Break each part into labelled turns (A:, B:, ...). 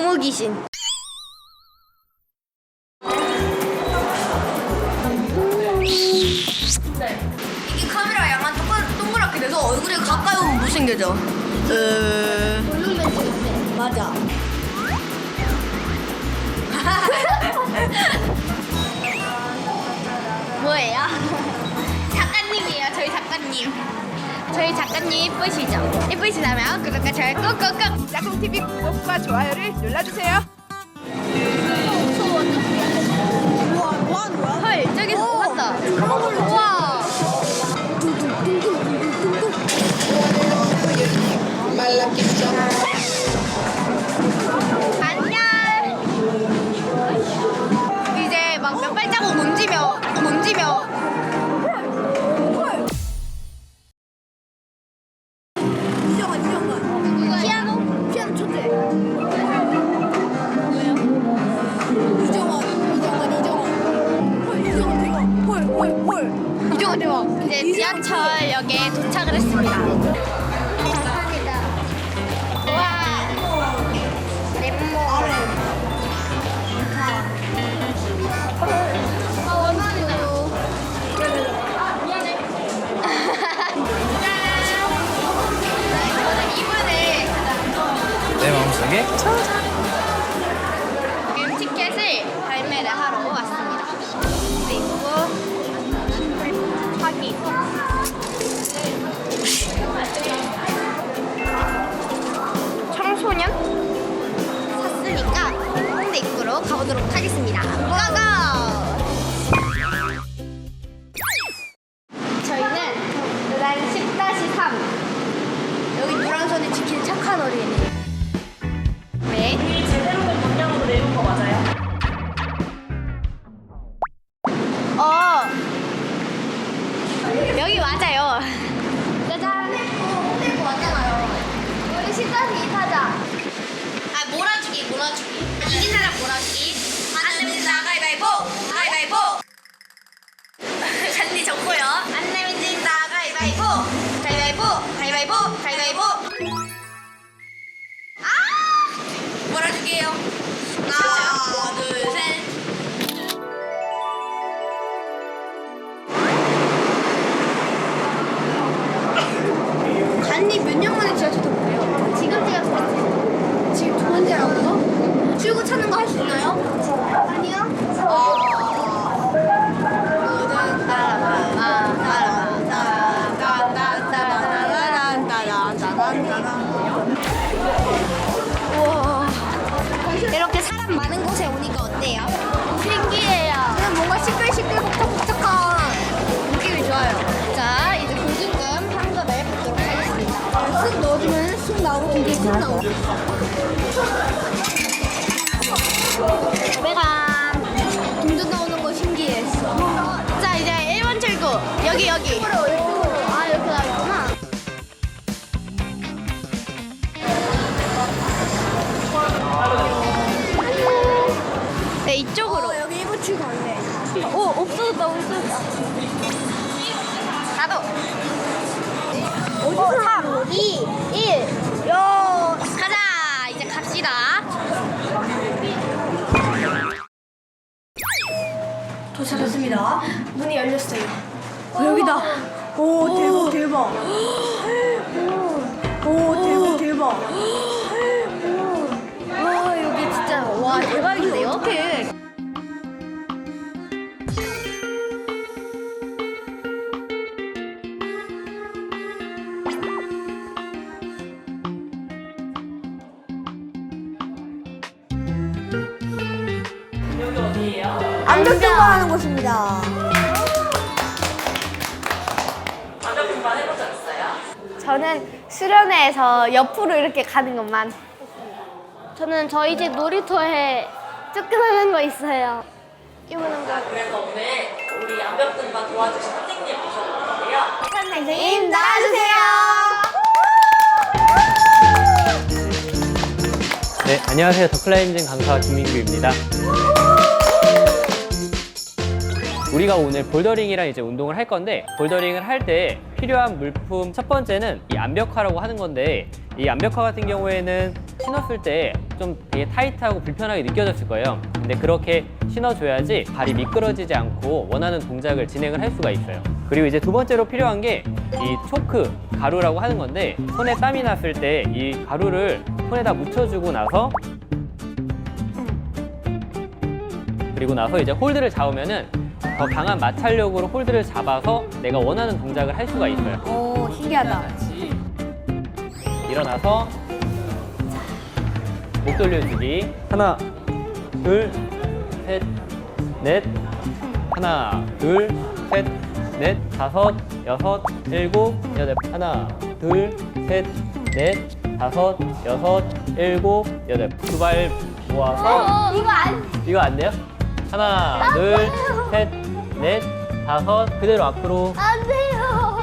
A: 고 저희 작가님 예쁘시죠? 예쁘시다면 구독과 좋아요 꾹꾹꾹.
B: 짝꿍TV 구독과 좋아요를 눌러주세요.
A: 헐, 저기서 봤다. 지하철역에 도착을 했습니다. 감사합니다. 와. 아, 원하네요. 미안해. 저는 이번에
C: 내 마음속에
A: 가보도록 하겠습니다. 고고! 저희는 노란 10-3 여기 노란 선을 지키는 착한 어린이. 네.
D: 제대로 된 방향으로 내는 거 맞아요?
A: 어 여기 맞아요. 짜잔. 홍대고 왔잖아요. 우리 식사기 타자. 몰아주기. 이긴 사람 몰아주기. 안 내면 진다 가위바위보 가위바위보. 잔디 적고요. 안 내면 진다 가위바위보 가위바위보 가위바위보 가위바위보. 쑥 나오고. 500원. 동전 나오는 거 신기했어. 자, 이제 1번 출구. 여기, 여기. 아, 이렇게 나있구나. 네, 이쪽으로. 여기 1번 출구 갈래. 오, 없어졌다, 없어졌다. 나도. 5, 3, 2, 1.
B: 도착했습니다.
A: 문이 열렸어요.
B: 어, 여기다. 오, 대박, 대박,
A: 여기
D: 어디예요?
B: 암벽 하는 곳입니다.
D: 해본 적 있어요?
A: 저는 수련회에서 옆으로 이렇게 가는 것만. 저는 저희 집 놀이터에 쫓겨나는 거 있어요. 이거는 거.
D: 그래서 오늘 우리 암벽 공간 도와주신 선생님 모셔봤는데요.
A: 선생님 나와주세요.
C: 네 안녕하세요 더 클라인징 강사 김민규입니다. 우리가 오늘 볼더링이랑 이제 운동을 할 건데 볼더링을 할 때 필요한 물품 첫 번째는 이 암벽화라고 하는 건데 이 암벽화 같은 경우에는 신었을 때 좀 되게 타이트하고 불편하게 느껴졌을 거예요. 근데 그렇게 신어줘야지 발이 미끄러지지 않고 원하는 동작을 진행을 할 수가 있어요. 그리고 이제 두 번째로 필요한 게 이 초크 가루라고 하는 건데 손에 땀이 났을 때 이 가루를 손에다 묻혀주고 나서 그리고 나서 이제 홀드를 잡으면은 더 강한 마찰력으로 홀드를 잡아서 내가 원하는 동작을 할 수가 있어요.
B: 오, 신기하다.
C: 일어나서 목 돌려주기 하나 둘셋넷 하나 둘셋넷 다섯 여섯 일곱 여덟 하나 둘셋넷 다섯 여섯 일곱 여덟 두 발 모아서
A: 이거 안
C: 이거 안 돼요? 하나 둘 셋 넷 다섯 그대로 앞으로
A: 안 돼요.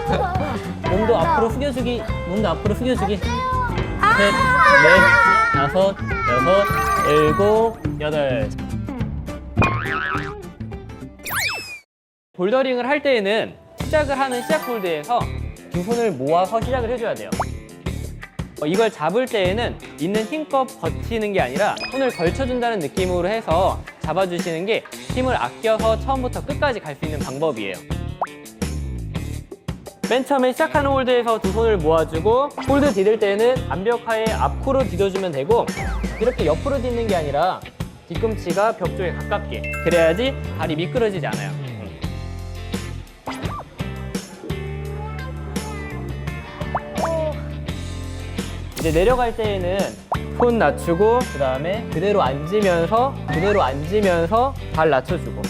C: 몸도 앞으로 숙여주기, 몸도 앞으로 숙여주기. 셋, 넷, 다섯, 여섯, 일곱, 여덟. 볼더링을 할 때에는 시작을 하는 시작 홀드에서 두 손을 모아서 시작을 해줘야 돼요. 어, 이걸 잡을 때에는 있는 힘껏 버티는 게 아니라 손을 걸쳐준다는 느낌으로 해서 잡아주시는 게 힘을 아껴서 처음부터 끝까지 갈 수 있는 방법이에요. 맨 처음에 시작하는 홀드에서 두 손을 모아주고 홀드 디딜 때는 암벽하에 앞으로 디뎌주면 되고 이렇게 옆으로 딛는 게 아니라 뒤꿈치가 벽 쪽에 가깝게 그래야지 발이 미끄러지지 않아요. 음. 이제 내려갈 때에는 손 낮추고 그 다음에 그대로 앉으면서 그대로 앉으면서 발 낮춰주고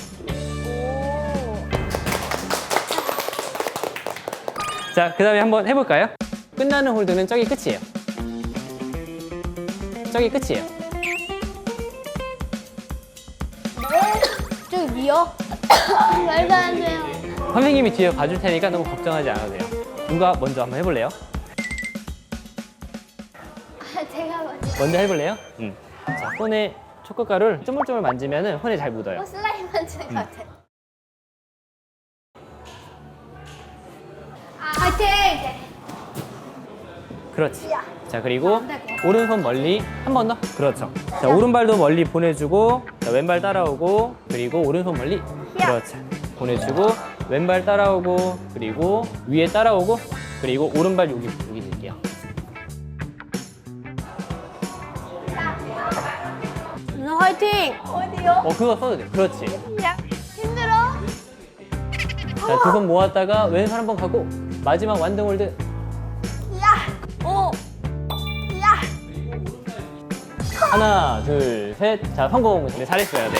C: 자, 그 다음에 한번 해볼까요? 끝나는 홀드는 저기 끝이에요. 저기 끝이에요.
A: 저기 위요? 말도 안 돼요.
C: 선생님이 뒤에 봐줄 테니까 너무 걱정하지 않아도 돼요. 누가 먼저 한번 해볼래요?
A: 제가 먼저.
C: 먼저 해볼래요? 음. 자, 손에 초코가루를 쪼물쪼물 만지면 손에 잘 묻어요.
A: 어, 슬라임 만지는 것 같아요. 아, 화이팅!
C: 그렇지. 자, 그리고 오른손 멀리 한 번 더. 그렇죠. 자, 오른발도 멀리 보내주고, 자, 왼발 따라오고, 그리고 오른손 멀리. 그렇죠. 보내주고, 왼발 따라오고, 그리고 위에 따라오고, 그리고 오른발 여기, 여기
B: 화이팅!
C: 어, 그거 써도 돼. 그렇지.
A: 힘들어?
C: 자, 두 손 모았다가 왼손 한 번 가고, 마지막 완등 홀드.
A: 야! 오! 야!
C: 하나, 둘, 셋. 자, 성공. 네, 잘했어요. 네.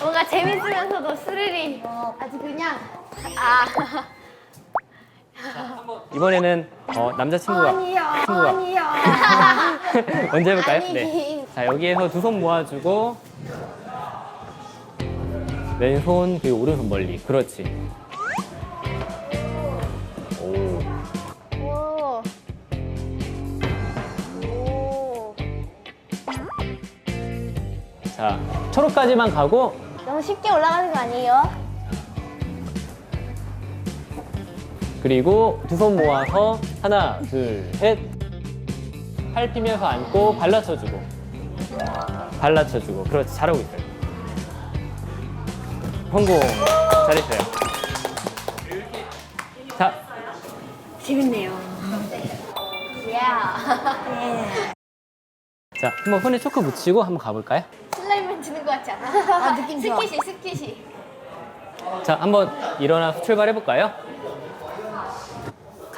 A: 뭔가 재밌으면서도 스릴이 아주 그냥 아
C: 이번에는 어, 남자친구가
A: 아니야
C: 친구가
A: 아니야
C: 먼저 해볼까요? 네. 자 여기에서 두 손 모아주고 왼손 그리고 오른손 멀리. 그렇지. 오.
A: 오. 오.
C: 자 초록까지만 가고
A: 너무 쉽게 올라가는 거 아니에요?
C: 그리고 두 손 모아서 하나, 둘, 셋. 팔 피면서 앉고 발 낮춰주고. 발 낮춰주고. 그렇지. 잘하고 있어요. 성공. 잘했어요. 자,
B: 재밌네요.
A: 야
C: 자, 한번 손에 초크 묻히고 한번 가볼까요?
A: 슬라임 만지는 거 같지 않아?
B: 아, 느낌 좋아.
A: 스키시 스키시
C: 자, 한번 일어나서 출발해볼까요?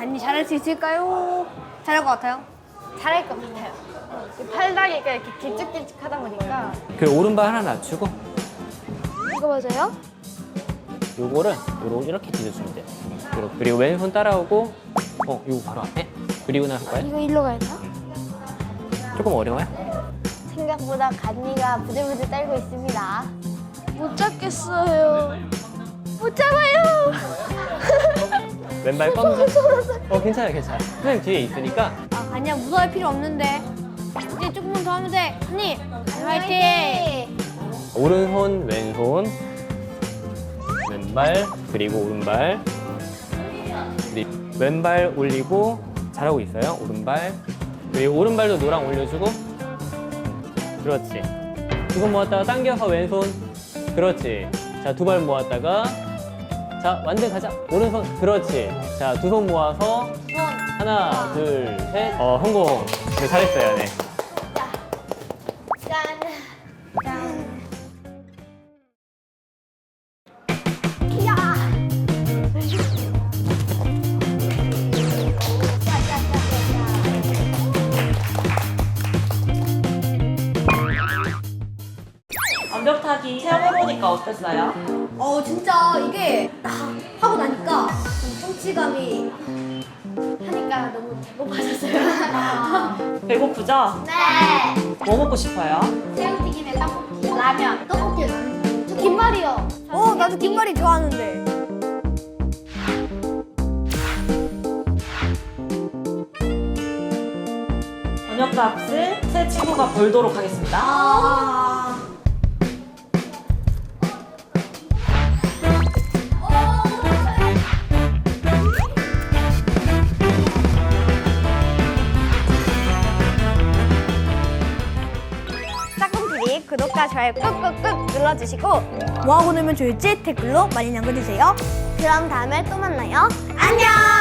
B: 간이 잘할 수 있을까요? 잘할 것 같아요.
A: 잘할 것 같아요 이 팔다리가 이렇게 길쭉길쭉하다 보니까
C: 그 오른발 하나 낮추고,
A: 이거 맞아요?
C: 요거를 요로 이렇게 뒤져주면 돼요. 그리고, 그리고 왼손 따라오고, 어, 요거 바로 앞에. 그리고 나서 할까요?
A: 이거 일로 가야 되나?
C: 조금 어려워요?
A: 생각보다 간니가 부들부들 떨고 있습니다. 못 잡겠어요. 못 잡아요.
C: 왼발 검지. 어, 괜찮아요, 괜찮아요. 선생님 뒤에 있으니까
B: 아, 아니야, 무서워할 필요 없는데. 이제 조금만 더 하면 돼. 언니, 화이팅!
C: 오른손, 왼손, 왼발, 그리고 오른발, 그리고 왼발 올리고, 잘하고 있어요. 오른발. 그리고 오른발도 노랑 올려주고. 그렇지. 두 번 모았다가 당겨서 왼손. 그렇지. 자, 두 발 모았다가. 자, 완전 가자. 오른손. 그렇지. 자, 두 손 모아서. 하나, 둘, 셋. 어, 성공. 네, 잘했어요. 네.
A: 짠. 짠. 야.
D: 암벽 타기 체험해 보니까 어땠어요?
A: 어 진짜 이게 딱 하고 나니까 성취감이 하니까 너무 배고파졌어요.
D: 배고프죠?
A: 네.
D: 뭐 먹고 싶어요?
A: 새우튀김에 떡볶이, 라면, 떡볶이는 저 김말이요.
B: 어, 나도 김말이 좋아하는데.
D: 저녁 값을 새 친구가 벌도록 하겠습니다.
A: 아.
B: 구독과 좋아요 꾹꾹꾹 눌러주시고 뭐하고 놀면 좋을지 댓글로 많이 남겨주세요.
A: 그럼 다음에 또 만나요. 안녕.